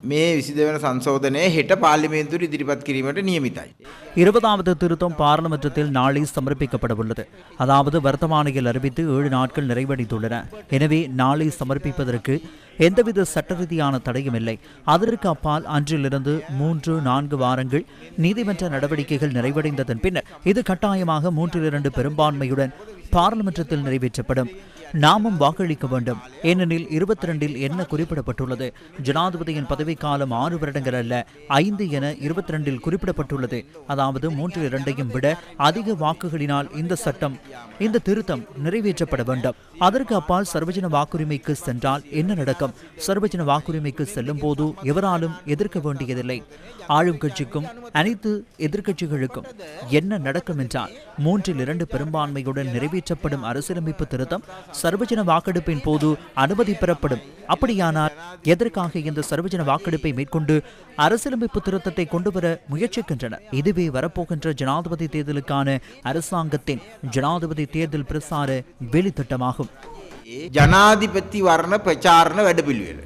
මේ විසිදවන සංශෝධනය හෙට පාර්ලිමේන්තුවට ඉදිරිපත් කිරීමට නියමිතයි. இருபதாவது திருத்தம் பாராளுமன்றத்தில் நாளை சமர்ப்பிக்கப்பட உள்ளது அதாவது வர்த்தமானியில் அறிவித்து ஏழு நாட்கள் நிறைவடைந்துள்ளன எனவே நாளை சமர்ப்பிப்பதற்கு எந்தவித சட்ட ரீதியான தடையும் இல்லை அதற்கு அப்பால் அன்றிலிருந்து மூன்று நான்கு வாரங்கள் நீதிமன்ற நடவடிக்கைகள் நிறைவடைந்ததன் பின்னர் இது கட்டாயமாக மூன்றில் இரண்டு பெரும்பான்மையுடன் பாராளுமன்றத்தில் நிறைவேற்றப்படும். நாமும் வாக்களிக்க வேண்டும். ஏனெனில் இருபத்தி ரெண்டில் என்ன குறிப்பிடப்பட்டுள்ளது? ஜனாதிபதியின் பதவிக்காலம் ஆறு வருடங்கள் அல்ல ஐந்து என இருபத்தி ரெண்டில் குறிப்பிடப்பட்டுள்ளது. அதாவது மூன்று இரண்டையும் விட அதிக வாக்குகளினால் இந்த சட்டம் இந்த திருத்தம் நிறைவேற்றப்பட வேண்டும். அதற்கு அப்பால் சர்வஜன வாக்குரிமைக்கு சென்றால் என்ன நடக்கும்? சர்வஜன வாக்குரிமைக்கு செல்லும் போது எவராலும் எதிர்க்க வேண்டியதில்லை. ஆளும் கட்சிக்கும் அனைத்து எதிர்க்கட்சிகளுக்கும் என்ன நடக்கும் என்றால் மூன்றில் இரண்டு பெரும்பான்மையுடன் நிறைவேற்றப்படும் அரசியலமைப்பு திருத்தம் சர்வஜன வாக்கெடுப்பின் போது அனுமதி பெறப்படும். அப்படியானால் எதற்காக இந்த சர்வஜன வாக்கெடுப்பை மேற்கொண்டு அரசியலமைப்பு திருத்தத்தை கொண்டு வர முயற்சிக்கின்றனர் இதுவே வரப்போகின்ற ஜனாதிபதி தேர்தலுக்கான அரசாங்கத்தின் ஜனாதிபதி தேர்தல் பிரசார வெளித்திட்டமாகும். ஜனாதிபதி வரண பிரச்சாரண வெடுப்பில்வேலை